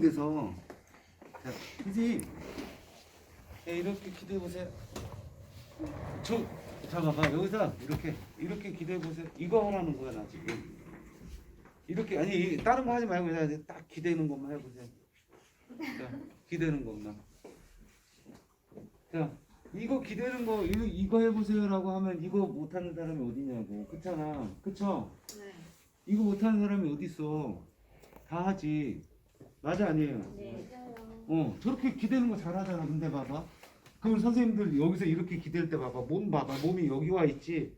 데서 자, 선생님 자, 이렇게 기대해 보세요. 저 잠깐만 여기서 이렇게 이렇게 기대해 보세요. 이거 하라는 거야 나 지금. 이렇게 아니 이- 다른 거 하지 말고 그냥 딱 기대는 것만 해보세요. 자 기대는 것만. 자 이거 기대는 거 이거, 이거 해보세요라고 하면 이거 못하는 사람이 어디냐고 그렇잖아 그쵸? 네. 이거 못하는 사람이 어디 있어? 다 하지. 맞아 아니에요? 네. 어 저렇게 기대는 거 잘하잖아. 근데 봐봐. 그럼 선생님들 여기서 이렇게 기댈 때 봐봐. 몸 봐봐. 몸이 여기 와 있지.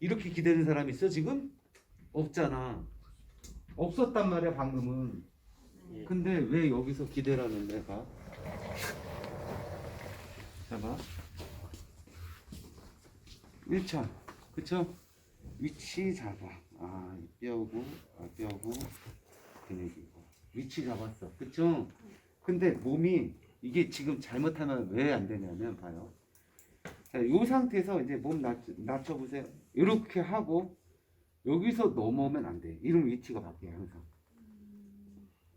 이렇게 기대는 사람 있어 지금? 없잖아. 없었단 말이야 방금은. 근데 왜 여기서 기대라는 데가? 봐봐. 1차. 그쵸? 위치 잡아. 아, 이 뼈고, 아, 뼈고, 근육이고. 위치 잡았어. 그쵸? 근데 몸이, 이게 지금 잘못하면 왜 안 되냐면, 봐요. 자, 이 상태에서 이제 몸 낮, 낮춰보세요. 이렇게 하고, 여기서 넘어오면 안 돼. 이런 위치가 바뀌어요, 항상.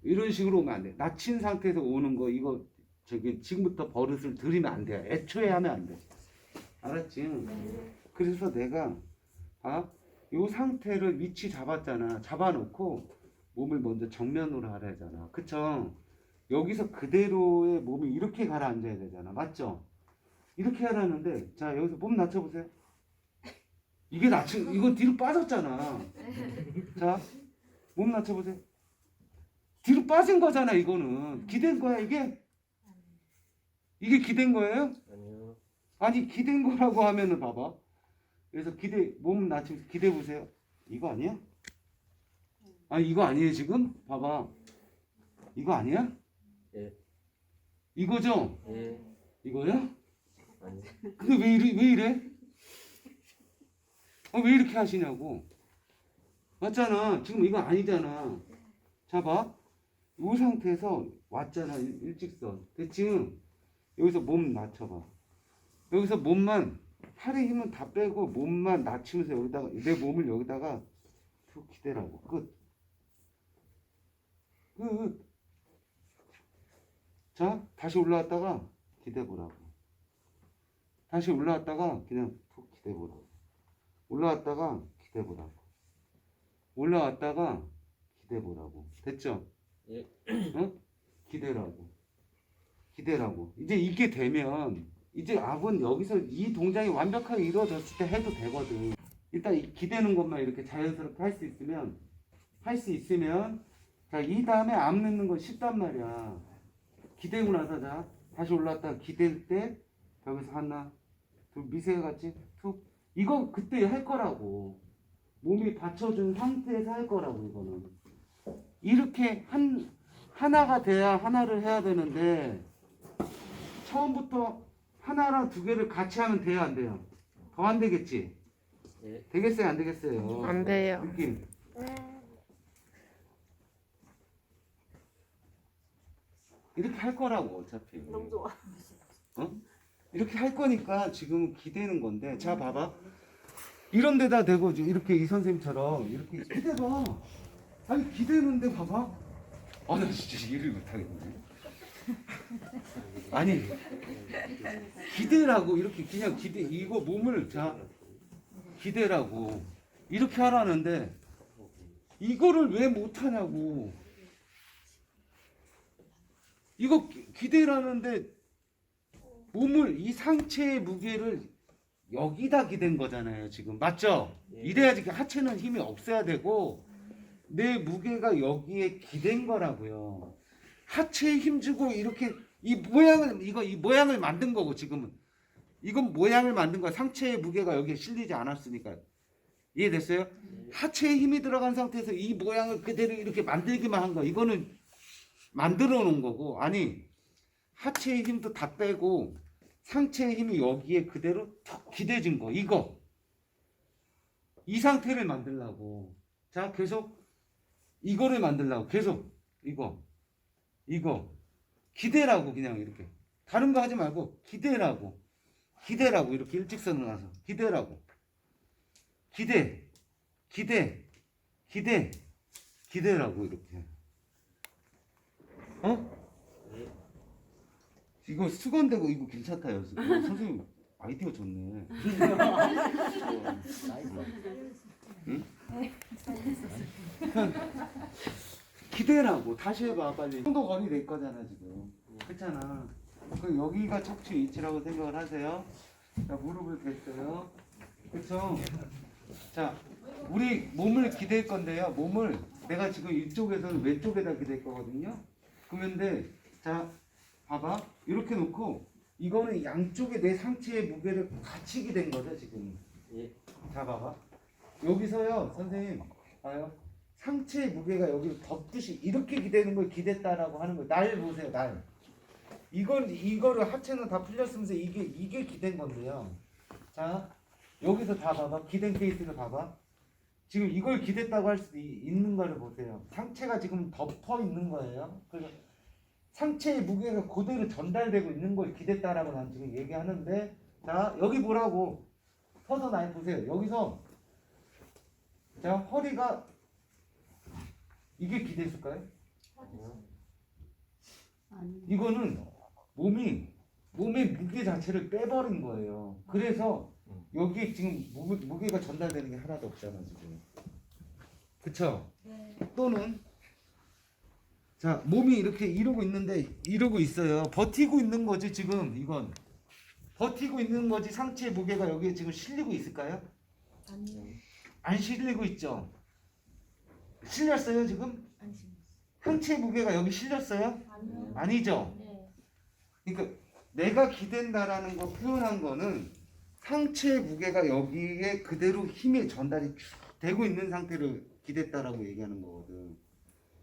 이런 식으로 오면 안 돼. 낮춘 상태에서 오는 거, 이거, 저기, 지금부터 버릇을 들이면 안 돼. 애초에 하면 안 돼. 알았지? 그래서 내가 아, 요 상태를 위치 잡았잖아. 잡아놓고 몸을 먼저 정면으로 하라잖아. 그쵸? 여기서 그대로의 몸이 이렇게 가라앉아야 되잖아. 맞죠? 이렇게 하라는데 자 여기서 몸 낮춰보세요. 이게 낮춘 이거 뒤로 빠졌잖아. 자, 몸 낮춰보세요. 뒤로 빠진 거잖아. 이거는 기댄 거야 이게. 이게 기댄 거예요? 아니요. 아니 기댄 거라고 하면은 봐봐. 그래서 기대 몸 낮추면서 기대 보세요. 이거 아니야? 아니 이거 아니에요 지금? 봐봐. 이거 아니야? 예. 이거죠? 예. 이거야? 아니. 근데 왜 이래? 왜 이래? 어, 왜 이렇게 하시냐고? 맞잖아. 지금 이거 아니잖아. 자 봐. 이 상태에서 왔잖아. 일- 일직선. 됐지? 여기서 몸 낮춰봐. 여기서 몸만 팔의 힘은 다 빼고 몸만 낮추면서 여기다가 내 몸을 여기다가 툭 기대라고. 끝. 끝. 자, 다시 올라왔다가 기대 보라고. 다시 올라왔다가 그냥 툭 기대 보라고. 올라왔다가 기대 보라고. 올라왔다가 기대 보라고. 됐죠? 예. 어? 기대라고. 기대라고. 이제 이게 되면 이제 압은 여기서 이 동작이 완벽하게 이루어졌을 때 해도 되거든. 일단 이 기대는 것만 이렇게 자연스럽게 할 수 있으면 할 수 있으면 자 이 다음에 압 넣는 건 쉽단 말이야. 기대고 나서 자 다시 올라왔다가 기댈 때 여기서 하나 둘 미세 같이 툭. 이거 그때 할 거라고. 몸이 받쳐준 상태에서 할 거라고 이거는. 이렇게 한 하나가 돼야 하나를 해야 되는데 처음부터 하나랑 두 개를 같이 하면 돼요 안 돼요? 더 안 되겠지? 예. 되겠어요 안 되겠어요? 안 돼요. 느낌 이렇게 할 거라고 어차피. 너무 좋아. 어? 이렇게 할 거니까 지금 기대는 건데 자 봐봐. 이런 데다 대고 이렇게 이 선생님처럼 이렇게 기대봐. 아니 기대는데 봐봐. 아 나 진짜 이해를 못하겠네. 아니 기대라고 이렇게 그냥 기대 이거 몸을 자 기대라고. 이렇게 하라는데 이거를 왜 못하냐고 이거 기- 기대라는데 몸을 이 상체의 무게를 여기다 기댄 거잖아요 지금. 맞죠? 예. 이래야지 그 하체는 힘이 없어야 되고 내 무게가 여기에 기댄 거라고요. 하체에 힘 주고 이렇게 이 모양을 이거 이 모양을 만든 거고 지금은. 이건 모양을 만든 거야. 상체의 무게가 여기에 실리지 않았으니까. 이해됐어요? 하체에 힘이 들어간 상태에서 이 모양을 그대로 이렇게 만들기만 한 거 이거는 만들어 놓은 거고 아니 하체의 힘도 다 빼고 상체의 힘이 여기에 그대로 턱 기대진 거 이거. 이 상태를 만들라고. 자 계속 이거를 만들라고. 계속 이거 이거. 기대라고 그냥 이렇게. 다른 거 하지 말고 기대라고. 기대라고. 이렇게 일직선으로 가서. 기대라고. 기대 기대 기대 기대라고 이렇게 어? 예. 이거 수건되고 이거 괜찮다요. 지금. 선생님 아이디어 좋네. 기대라고 다시 해봐 빨리. 정도 거리 될 거잖아 지금. 그렇잖아. 그럼 여기가 척추 위치라고 생각을 하세요. 자 무릎을 댔어요. 그렇죠. 자 우리 몸을 기댈 건데요. 몸을 내가 지금 이쪽에서는 왼쪽에다 기댈 거거든요. 그런데 자 봐봐. 이렇게 놓고 이거는 양쪽에 내 상체의 무게를 같이 기댄 거죠 지금. 예. 자 봐봐. 여기서요 선생님. 봐요. 상체의 무게가 여기를 덮듯이 이렇게 기대는 걸 기댔다라고 하는 거예요. 날 보세요 날. 이건 이거를 하체는 다 풀렸으면서 이게 이게 기댄 건데요. 자 여기서 다 봐봐. 기댄 케이스를 봐봐 지금 이걸 기댔다고 할 수도 이- 있는 거를 보세요 상체가 지금 덮어 있는 거예요 그래서 상체의 무게가 그대로 전달되고 있는 걸 기댔다라고 난 지금 얘기하는데 자 여기 보라고 서서 많이 보세요. 여기서 자 허리가 이게 기대있을까요? 아니. 이거는 몸이 몸의 무게 자체를 빼버린 거예요. 그래서 여기 지금 무게, 무게가 전달되는 게 하나도 없잖아 지금. 그쵸? 네. 또는 자 몸이 이렇게 이러고 있는데 이러고 있어요. 버티고 있는 거지 지금 이건 버티고 있는 거지 상체 무게가 여기에 지금 실리고 있을까요? 아니요. 안 실리고 있죠. 실렸어요 지금? 안 심었어. 상체 무게가 여기 실렸어요? 아니요. 아니죠. 네. 그러니까 내가 기댄다라는 거 표현한 거는 상체 무게가 여기에 그대로 힘의 전달이 쭉 되고 있는 상태를 기댔다라고 얘기하는 거거든.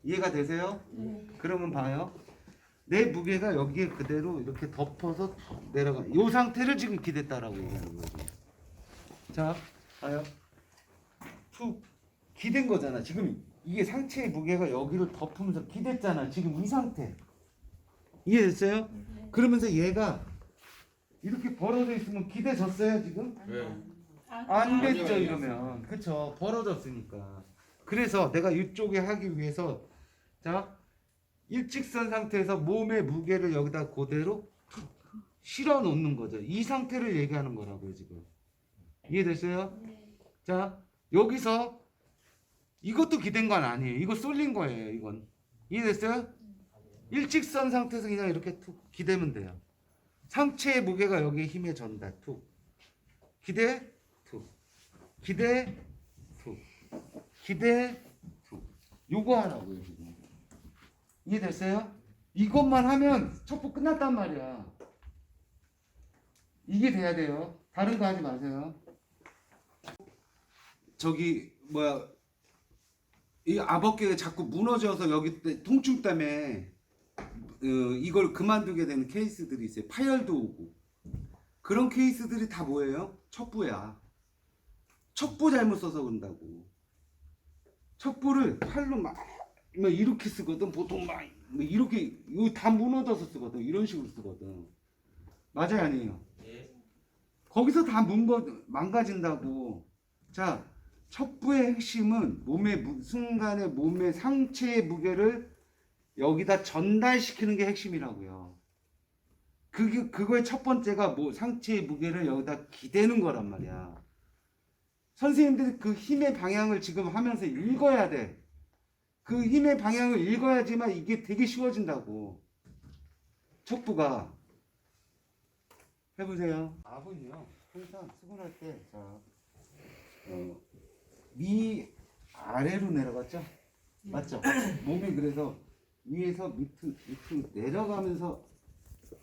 이해가 되세요? 네. 그러면 봐요. 내 무게가 여기에 그대로 이렇게 덮어서 내려가. 이 상태를 지금 기댔다라고 얘기하는 거죠. 자, 봐요. 툭 기댄 거잖아. 지금 이게 상체의 무게가 여기를 덮으면서 기댔잖아. 지금 이 상태. 이해됐어요? 그러면서 얘가 이렇게 벌어져 있으면 기대졌어요 지금? 안 됐죠 이러면. 그쵸 벌어졌으니까. 그래서 내가 이쪽에 하기 위해서 자 일직선 상태에서 몸의 무게를 여기다 그대로 툭 실어 놓는 거죠. 이 상태를 얘기하는 거라고요 지금. 이해됐어요? 네. 자 여기서 이것도 기댄 건 아니에요. 이거 쏠린 거예요 이건. 이해됐어요? 일직선 상태에서 그냥 이렇게 툭 기대면 돼요 상체의 무게가 여기에 힘의 전달 툭 기대 툭 기대 툭 기대 툭 요거 하라고요 지금. 이해됐어요? 이것만 하면 첩보 끝났단 말이야. 이게 돼야 돼요. 다른 거 하지 마세요. 저기 뭐야. 이 아버개가 자꾸 무너져서 여기 때- 통증 때문에 어, 이걸 그만두게 되는 케이스들이 있어요. 파열도 오고 그런 케이스들이 다 뭐예요? 척부야. 척부 잘못 써서 그런다고. 척부를 팔로 막, 막 이렇게 쓰거든. 보통 막, 막 이렇게 이거 다 무너져서 쓰거든. 이런 식으로 쓰거든. 맞아요, 아니에요? 예. 거기서 다 문거 망가진다고. 자, 척부의 핵심은 몸의 무- 순간의 몸의 상체의 무게를 여기다 전달시키는 게 핵심이라고요. 그게 그거의 첫 번째가 뭐 상체의 무게를 여기다 기대는 거란 말이야. 선생님들이 그 힘의 방향을 지금 하면서 읽어야 돼. 그 힘의 방향을 읽어야지만 이게 되게 쉬워진다고. 척부가 해보세요. 압은요 항상 수근할 때 자, 어, 위 아래로 내려갔죠? 맞죠? 몸이 그래서 위에서 밑으로, 밑으로 내려가면서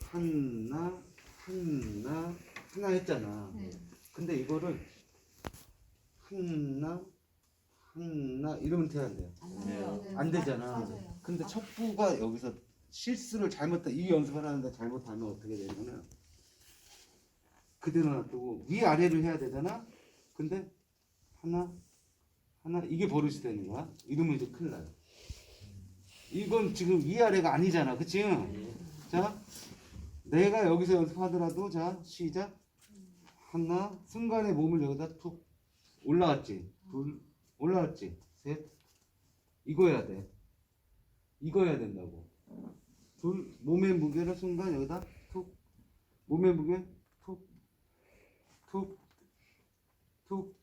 하나 하나 하나 했잖아. 네. 근데 이거를 하나 하나 이러면 돼야 돼요. 네. 안 되잖아. 맞아요. 근데 척부가 여기서 실수를 잘못한 이 연습을 하는데 잘못하면 어떻게 되냐면 그대로 놔두고 위 아래를 해야 되잖아. 근데 하나 하나 이게 버릇이 되는 거야. 이러면 이제 큰일 나요. 이건 지금 위 아래가 아니잖아, 그치? 자, 내가 여기서 연습하더라도 자 시작. 하나 순간에 몸을 여기다 툭 올라갔지? 둘 올라갔지? 셋. 이거 해야 돼. 이거 해야 된다고. 둘 몸의 무게를 순간 여기다 툭. 몸의 무게 툭 툭 툭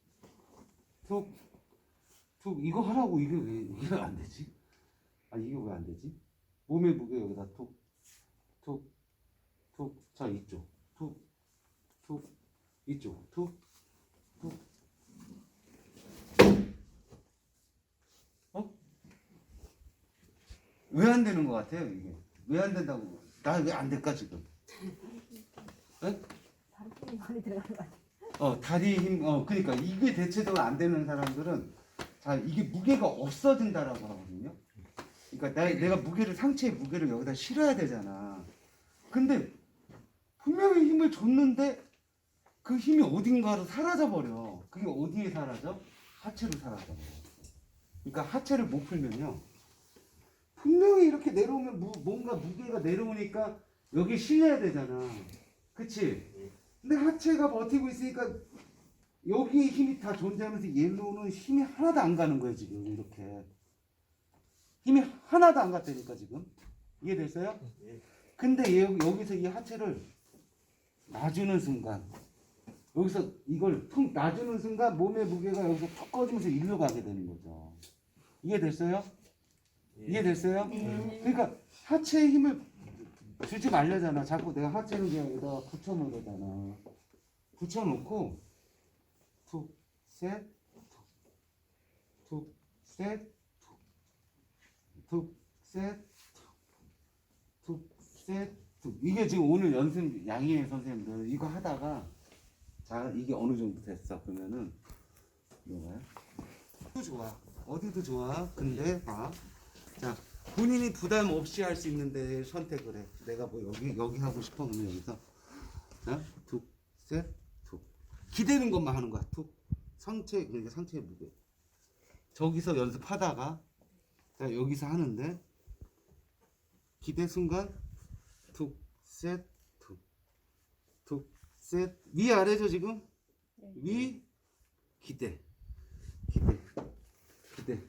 툭 툭. 이거 하라고. 이게 왜 이게 안 되지? 아 이게 왜 안 되지? 몸의 무게 여기다 툭 툭 툭 자 이쪽 툭 툭 이쪽 툭 툭 어? 왜 안 되는 것 같아요 이게 왜 안 된다고 나 왜 안 될까 지금? 다른 힘이 많이 들어가는 것 같아. 어 다리 힘, 어 그러니까 이게 대체적으로 안 되는 사람들은 자 이게 무게가 없어진다라고 하거든요. 그러니까 나, 내가 무게를 상체의 무게를 여기다 실어야 되잖아. 근데 분명히 힘을 줬는데 그 힘이 어딘가로 사라져 버려. 그게 어디에 사라져? 하체로 사라져 버려. 그러니까 하체를 못 풀면요. 분명히 이렇게 내려오면 무, 뭔가 무게가 내려오니까 여기 실려야 되잖아. 그치? 근데 하체가 버티고 있으니까 여기에 힘이 다 존재하면서 얘로는 힘이 하나도 안 가는 거예요 지금 이렇게 힘이 하나도 안 갔다니까 지금 이해됐어요? 예. 근데 얘 여기서 이 하체를 놔주는 순간 여기서 이걸 툭 놔주는 순간 몸의 무게가 여기서 툭 꺼지면서 일로 가게 되는 거죠 이해됐어요? 예. 이해됐어요? 그러니까 하체에 힘을 주지 말려잖아. 자꾸 내가 하체는 그냥 여기다 붙여놓으잖아. 붙여놓고 툭, 셋, 툭, 툭, 셋, 툭, 툭, 셋, 툭. 이게 지금 오늘 연습 양희애 선생님들 이거 하다가 자 이게 어느 정도 됐어 그러면은 이거야. 또 좋아. 어디도 좋아. 근데 봐. 자 본인이 부담 없이 할 수 있는데 선택을 해. 내가 뭐 여기 여기 하고 싶어 그러면 여기서 자툭셋툭 기대는 것만 하는 거야. 툭 상체 그러니까 상체의 무게. 저기서 연습하다가 자 여기서 하는데 기대 순간 툭셋툭툭셋. 위아래죠 지금? 위 기대. 기대. 기대.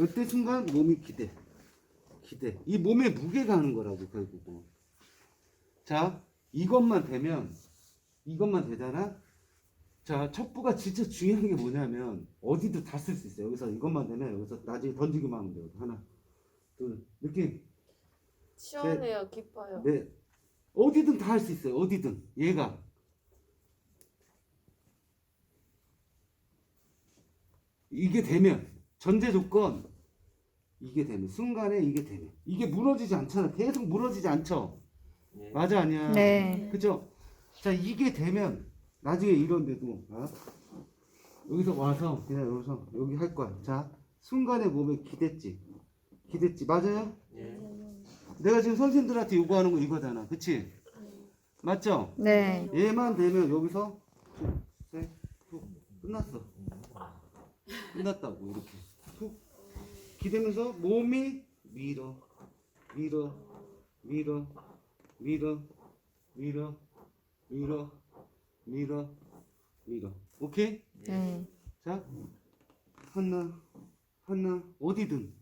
이때 순간 몸이 기대. 기대. 이 몸의 무게가 하는 거라고 결국은. 자 이것만 되면 이것만 되잖아 자 첩부가 진짜 중요한 게 뭐냐면 어디도 다 쓸 수 있어요. 여기서 이것만 되면 여기서 나중에 던지기만 하면 돼요. 하나 둘 느낌? 시원해요, 깊어요. 네. 어디든 다 할 수 있어요. 어디든. 얘가. 이게 되면 전제 조건 이게 되면 순간에 이게 되면 이게 무너지지 않잖아. 계속 무너지지 않죠? 예. 맞아 아니야? 네. 그죠 자 이게 되면 나중에 이런데도 어? 여기서 와서. 그냥 여기서 여기 할 거야. 자 순간에 몸에 기댔지. 기댔지. 맞아요? 예. 내가 지금 선생님들한테 요구하는 거 이거잖아. 그치? 맞죠? 네. 얘만 되면 여기서 툭, 셋, 툭. 끝났어. 끝났다고 이렇게. 툭. 기대면서 몸이 밀어, 밀어, 밀어, 밀어, 밀어, 밀어, 밀어, 밀어. 오케이? 네. 자 하나, 하나 어디든.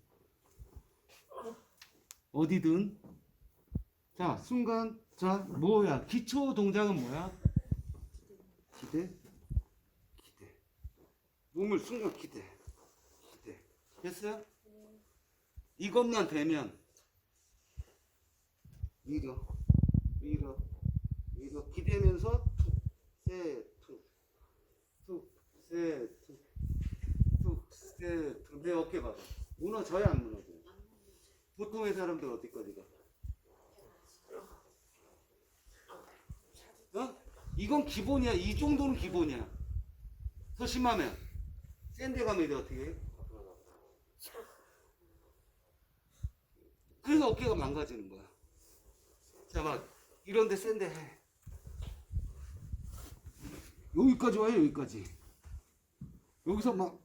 어디든. 자 순간 자 뭐야? 기초 동작은 뭐야? 기대? 기대. 몸을 순간 기대. 기대. 됐어요? 이것만 되면. 밀어 밀어 밀어 기대면서 툭셋툭툭셋툭툭내 어깨 봐봐 무너져야 안 무너져 보통의 사람들 어디 거리가 어? 이건 기본이야. 이 정도는 기본이야. 더 심하면 센데 가면 이제 어떻게 해? 그래서 어깨가 망가지는 거야. 자, 막 이런데 센데 해. 여기까지 와요, 여기까지. 여기서 막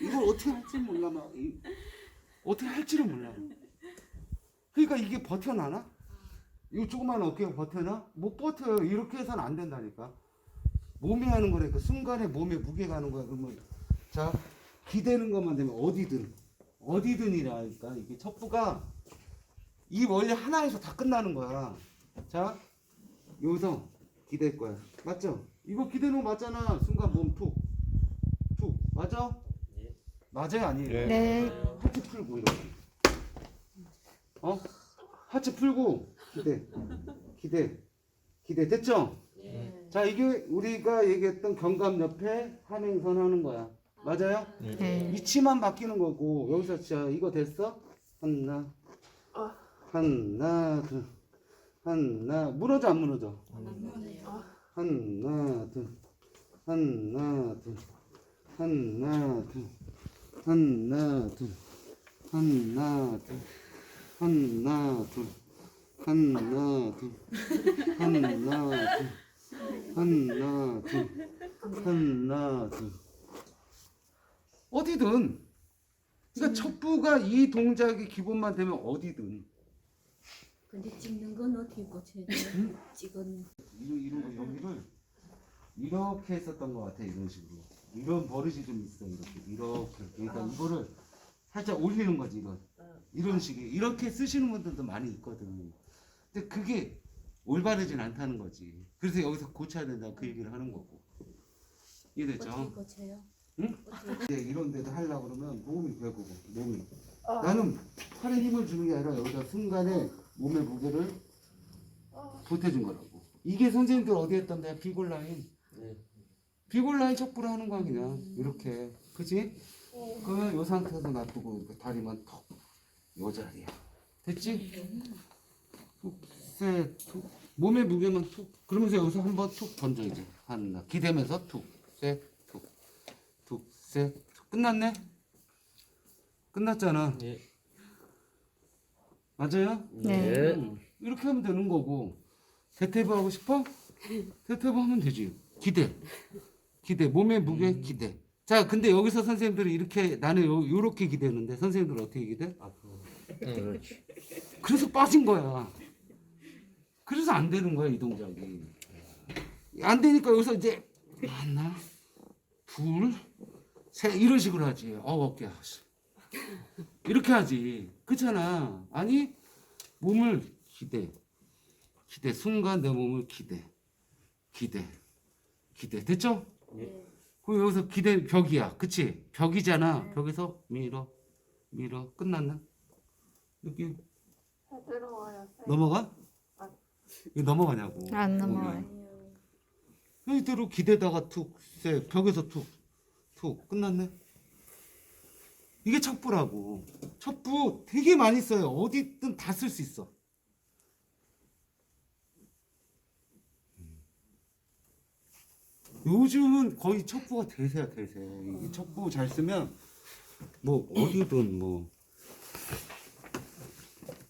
이걸 어떻게 할지 몰라 막 이- 어떻게 할지를 몰라. 그러니까 이게 버텨나나? 이거 조그만 어깨가 버텨나? 못 버텨요. 이렇게 해서는 안 된다니까. 몸이 하는 거니까 순간에 몸에 무게가 하는 거야. 그러면 자 기대는 것만 되면 어디든 어디든이라니까 이게 첩부가 이 원리 하나에서 다 끝나는 거야. 자, 여기서 기댈 거야. 맞죠? 이거 기대는 거 맞잖아. 순간 몸 툭. 툭. 맞아? 예. 맞아요? 아니에요? 네. 네. 하체 풀고 이렇게. 어? 하체 풀고 기대. 기대. 기대. 됐죠? 예. 자, 이게 우리가 얘기했던 경감 옆에 한행선 하는 거야. 맞아요? 네. 위치만 바뀌는 거고 여기서 자 이거 됐어? 하나 아. 하나 둘 하나 무너져 안 무너져? 아. 하나 둘 하나 둘 하나 둘 하나 둘 하나 둘 하나 둘 하나 둘 하나 둘 하나 둘 하나 둘 어디든 그러니까 척부가 이 동작이 기본만 되면 어디든 근데 찍는 건 어떻게 고쳐야 돼요? 찍은 이런 이런 거 여기를 이렇게 했었던 것 같아 이런 식으로. 이런 버릇이 좀 있어 이렇게. 이렇게. 그러니까 이거를 살짝 올리는 거지 이건 이런 식의 이렇게 쓰시는 분들도 많이 있거든. 근데 그게 올바르진 않다는 거지. 그래서 여기서 고쳐야 된다 그 얘기를 하는 거고. 이해됐죠? 어떻게 고쳐요? 이제 이런 데도 하려고 그러면 몸이 배고고 몸이. 아. 나는 팔에 힘을 주는 게 아니라 여기다 순간에 몸의 무게를 아. 보태준 거라고 이게 선생님들 어디 했던데 비골 라인 네. 비골 라인 척부를 하는 거야 그냥 이렇게 그치? 어. 그러면 요 상태에서 놔두고 이렇게 다리만 턱 요 자리야 됐지? 툭셋툭 몸의 무게만 툭 그러면서 여기서 한번 툭 던져 이제 하나 기대면서 툭셋툭툭셋 끝났네? 끝났잖아 예. 맞아요? 네. 음, 이렇게 하면 되는 거고 대퇴부 하고 싶어? 대퇴부 하면 되지 기대 기대 몸의 무게 기대 자 근데 여기서 선생님들이 이렇게 나는 요, 요렇게 기대는데 선생님들은 어떻게 기대? 앞으로. 그렇지. 그래서 빠진 거야 그래서 안 되는 거야 이 동작이 안 되니까 여기서 이제 하나 둘 셋 이런 식으로 하지 어 어깨 씨. 이렇게 하지 그렇잖아 아니 몸을 기대 기대 순간 내 몸을 기대 기대 기대 됐죠? 예. 그럼 여기서 기대 벽이야 그치? 벽이잖아 벽에서 밀어 밀어 끝났나? 여기. 쌤. 넘어가? 아. 이거 넘어가냐고 안 넘어가요. 이대로 기대다가 툭 세, 벽에서 툭 툭 끝났네 이게 척부라고. 척부 되게 많이 써요. 어디든 다 쓸 수 있어. 요즘은 거의 척부가 대세야 대세. 이 척부 잘 쓰면 뭐 어디든 뭐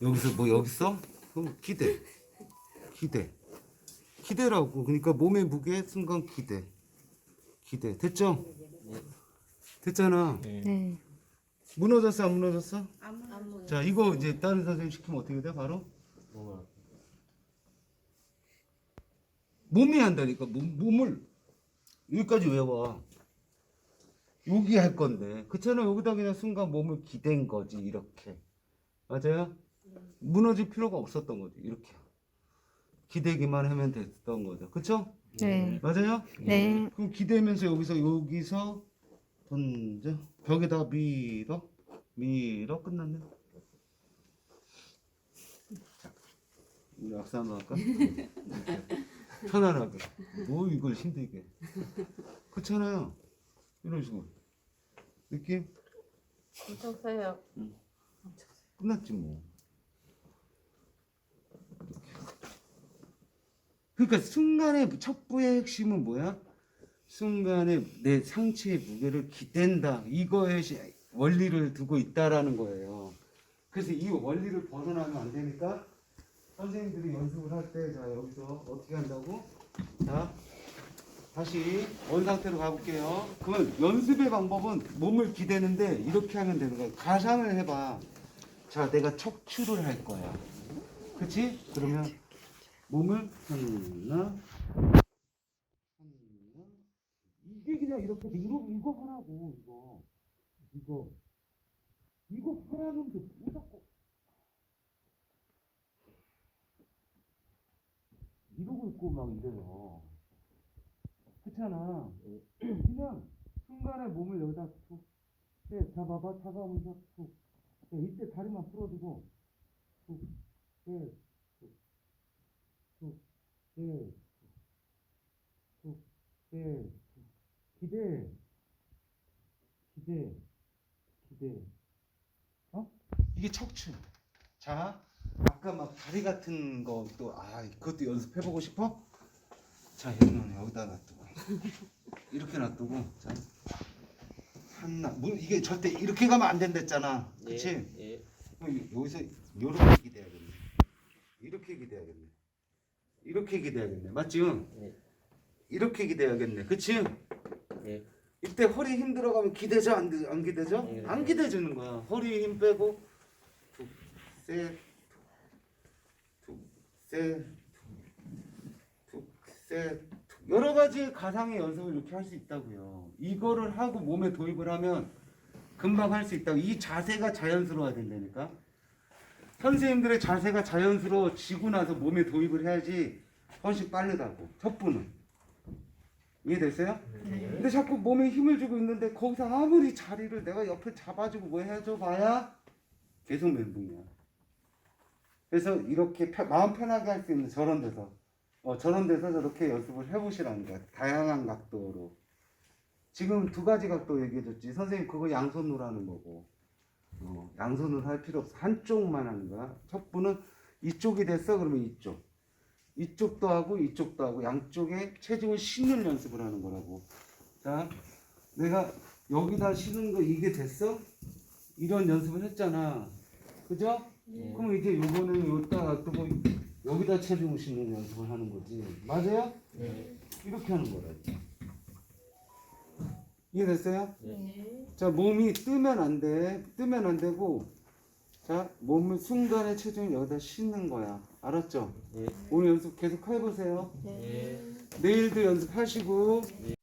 여기서 뭐 여기 써? 그럼 기대. 기대. 기대라고. 그러니까 몸의 무게 순간 기대. 기대. 됐죠? 됐잖아. 네. 무너졌어 안 무너졌어? 안무 자 이거 이제 다른 선생님 시키면 어떻게 돼 바로? 몸을 몸이 한다니까 몸, 몸을 여기까지 외워 여기 할 건데 그렇잖아 여기다 그냥 순간 몸을 기댄 거지 이렇게 맞아요? 무너질 필요가 없었던 거지 이렇게 기대기만 하면 됐던 거죠 그쵸? 네. 맞아요? 네. 그럼 기대면서 여기서 여기서 던져 벽에다가 밀어 밀어 끝났네. 자 우리 악사 한번 할까? 편안하게. 뭐 이걸 힘들게? 그렇잖아요. 이런 식으로. 느낌 엄청 세요. 끝났지 뭐. 그러니까 순간의 척부의 핵심은 뭐야? 순간에 내 상체의 무게를 기댄다. 이거에 시- 원리를 두고 있다라는 거예요. 그래서 이 원리를 벗어나면 안 되니까 선생님들이 연습을 할 때 자 여기서 어떻게 한다고? 자 다시 원 상태로 가볼게요. 그러면 연습의 방법은 몸을 기대는데 이렇게 하면 되는 거야 가상을 해봐. 자 내가 척추를 할 거야. 그치? 그러면 몸을 하나 오히려 이렇게 이거 이거 하라고 이거. 이거. 이거 하라는 게 무조건 이러고 있고 막 이래요. 그렇잖아. 그냥 순간에 몸을 여기다 툭, 예, 잡아봐, 잡아보자 툭. 예, 이때 다리만 풀어주고 툭, 예, 툭, 툭, 예, 툭, 예. 기대, 기대, 기대. 어? 이게 척추. 자, 아까 막 다리 같은 것도 아 그것도 연습해 보고 싶어? 자, 얘는 여기다 놔두고 이렇게 놔두고 자 하나 뭐 이게 절대 이렇게 가면 안 된댔잖아, 그렇지? 예. 그럼 여기서 이렇게 기대야겠네. 이렇게 기대야겠네. 이렇게 기대야겠네. 맞지? 네. 이렇게 기대야겠네. 그치? 예. 이때 허리 힘 들어가면 기대죠? 안, 기- 안 기대죠? 네. 안 기대주는 거야. 허리 힘 빼고 툭, 셋, 툭, 셋, 툭, 셋, 툭. 여러 가지 가상의 연습을 이렇게 할 수 있다고요. 이거를 하고 몸에 도입을 하면 금방 할 수 있다고. 이 자세가 자연스러워야 된다니까. 선생님들의 자세가 자연스러워지고 나서 몸에 도입을 해야지 훨씬 빠르다고. 첫步는 이해됐어요? 근데 자꾸 몸에 힘을 주고 있는데 거기서 아무리 자리를 내가 옆에 잡아주고 뭐 해줘 봐야 계속 멘붕이야. 그래서 이렇게 편- 마음 편하게 할 수 있는 저런 데서 어, 저런 데서 저렇게 연습을 해보시라는 거야. 다양한 각도로. 지금 두 가지 각도 얘기해줬지. 선생님 그거 양손으로 하는 거고. 어, 양손으로 할 필요 없어. 한쪽만 하는 거야. 척부는 이쪽이 됐어 그러면 이쪽. 이쪽도 하고 이쪽도 하고 양쪽에 체중을 싣는 연습을 하는 거라고. 자, 내가 여기다 쉬는 거 이게 됐어? 이런 연습을 했잖아. 그죠? 예. 그럼 이제 요거는 여기다 놔두고 여기다 체중을 싣는 연습을 하는 거지. 맞아요? 예. 이렇게 하는 거라. 이해됐어요? 네. 자, 몸이 뜨면 안 돼. 뜨면 안 되고, 자, 몸을 순간에 체중을 여기다 싣는 거야. 알았죠? 예. 오늘 연습 계속 해보세요. 네. 내일도 연습하시고, 예.